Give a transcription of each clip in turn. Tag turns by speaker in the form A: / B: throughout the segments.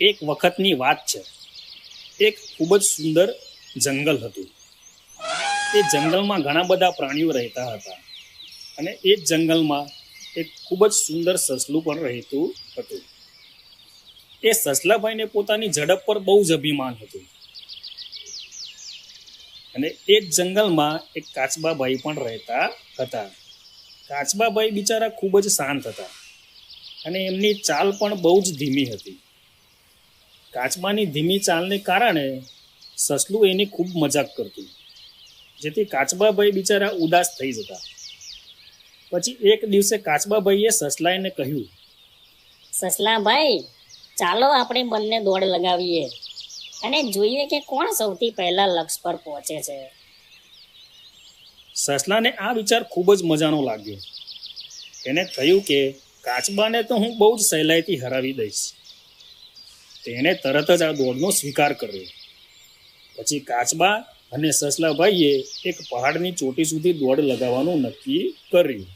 A: એક વખતની વાત છે. એક ખૂબ જ સુંદર જંગલ હતું. એ જંગલમાં ઘણા બધા પ્રાણીઓ રહેતા હતા અને એ જ જંગલમાં એક ખૂબ જ સુંદર સસલું પણ રહેતું હતું. એ સસલાભાઈને પોતાની ઝડપ પર બહુ જ અભિમાન હતું. અને એ જ જંગલમાં એક કાચબાભાઈ પણ રહેતા હતા. કાચબાભાઈ બિચારા ખૂબ જ શાંત હતા અને એમની ચાલ પણ બહુ જ ધીમી હતી. કાચબાની ધીમી ચાલને કારણે સસલું એની ખૂબ મજાક કરતું. જેથી કાચબાભાઈ બિચારા ઉદાસ થઈ જતા. પછી એક દિવસે કાચબાભાઈએ સસલાઈને કહ્યું
B: સસલાભાઈ ચાલો આપણે બંને દોડ લગાવીએ અને જોઈએ કે કોણ સૌથી પહેલા લક્ષ પર પહોંચે છે.
A: સસલાને આ વિચાર ખૂબ જ મજાનો લાગ્યો. એને થયું કે કાચબાને તો હું બહુ જ સહેલાઈથી હરાવી દઈશ. તેણે તરત જ આ દોડનો સ્વીકાર કર્યો. પછી કાચબા અને સસલાભાઈએ એક પહાડની ચોટી સુધી દોડ લગાવવાનું નક્કી કર્યું.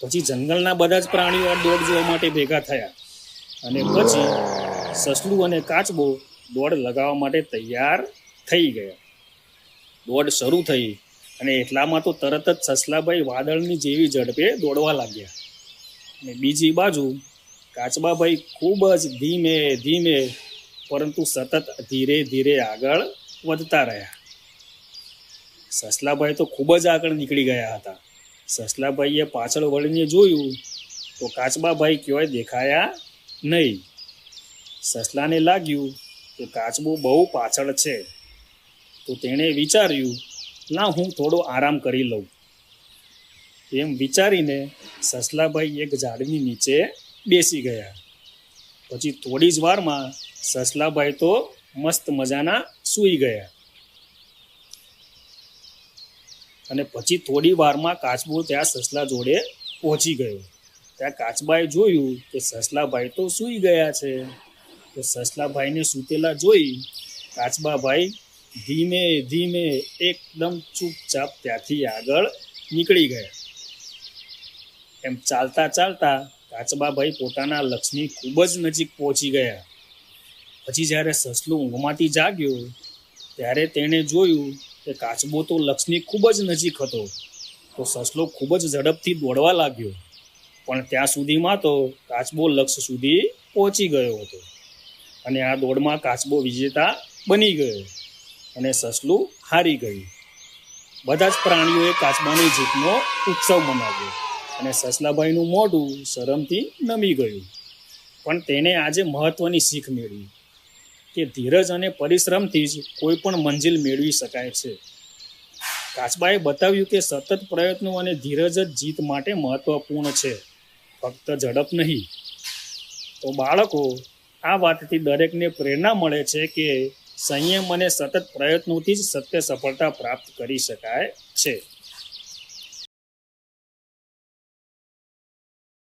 A: પછી જંગલના બધા જ પ્રાણીઓ આ દોડ જોવા માટે ભેગા થયા અને પછી સસલું અને કાચબો દોડ લગાવવા માટે તૈયાર થઈ ગયા. દોડ શરૂ થઈ અને એટલામાં તો તરત જ સસલાભાઈ વાદળની જેવી ઝડપે દોડવા લાગ્યા. અને બીજી બાજુ કાચબાભાઈ ખૂબ જ ધીમે ધીમે, પરંતુ સતત ધીરે ધીરે આગળ વધતા રહ્યા. સસલાભાઈ તો ખૂબ જ આગળ નીકળી ગયા હતા. સસલાભાઈએ પાછળ વળીને જોયું તો કાચબાભાઈ ક્યાંય દેખાયા નહીં. સસલાને લાગ્યું કે કાચબો બહુ પાછળ છે. તો તેણે વિચાર્યું, ના, હું થોડો આરામ કરી લઉં. એમ વિચારીને સસલાભાઈ એક ઝાડની નીચે બેસી ગયા. પછી થોડી જ વારમાં સસલાભાઈ તો મસ્ત મજાના સૂઈ ગયા. અને પછી થોડી વારમાં કાચબો ત્યાં સસલા જોડે પહોંચી ગયો. ત્યાં કાચબાએ જોયું કે સસલાભાઈ તો સૂઈ ગયા છે. તો સસલાભાઈને સૂતેલા જોઈ કાચબાભાઈ ધીમે ધીમે એકદમ ચૂપચાપ ત્યાંથી આગળ નીકળી ગયા. એમ ચાલતા ચાલતા કાચબાભાઈ પોતાના લક્ષ્મી ખૂબ જ નજીક પહોંચી ગયા. પછી જ્યારે સસલું ઊંઘમાંથી જાગ્યો, ત્યારે તેણે જોયું કે કાચબો તો લક્ષ્મી ખૂબ જ નજીક હતો. તો સસલો ખૂબ જ ઝડપથી દોડવા લાગ્યો. પણ ત્યાં સુધીમાં તો કાચબો લક્ષ્ય સુધી પહોંચી ગયો હતો. અને આ દોડમાં કાચબો વિજેતા બની ગયો અને સસલું હારી ગયું બધા જ પ્રાણીઓએ કાચબાની જીતનો ઉત્સવ મનાવ્યો. અને સસલાભાઈનું મોઢું શરમથી નમી ગયું. પણ તેને આજે મહત્વની શીખ મેળવી, કે ધીરજ અને પરિશ્રમથી જ કોઈ પણ મંજિલ મેળવી શકાય છે. કાચબાએ બતાવ્યું કે સતત પ્રયત્નો અને ધીરજ જ જીત માટે મહત્વપૂર્ણ છે, ફક્ત ઝડપ નહીં. તો બાળકો, આ વાતથી દરેકને પ્રેરણા મળે છે કે સંયમ અને સતત પ્રયત્નોથી જ સત્ય સફળતા પ્રાપ્ત કરી શકાય છે.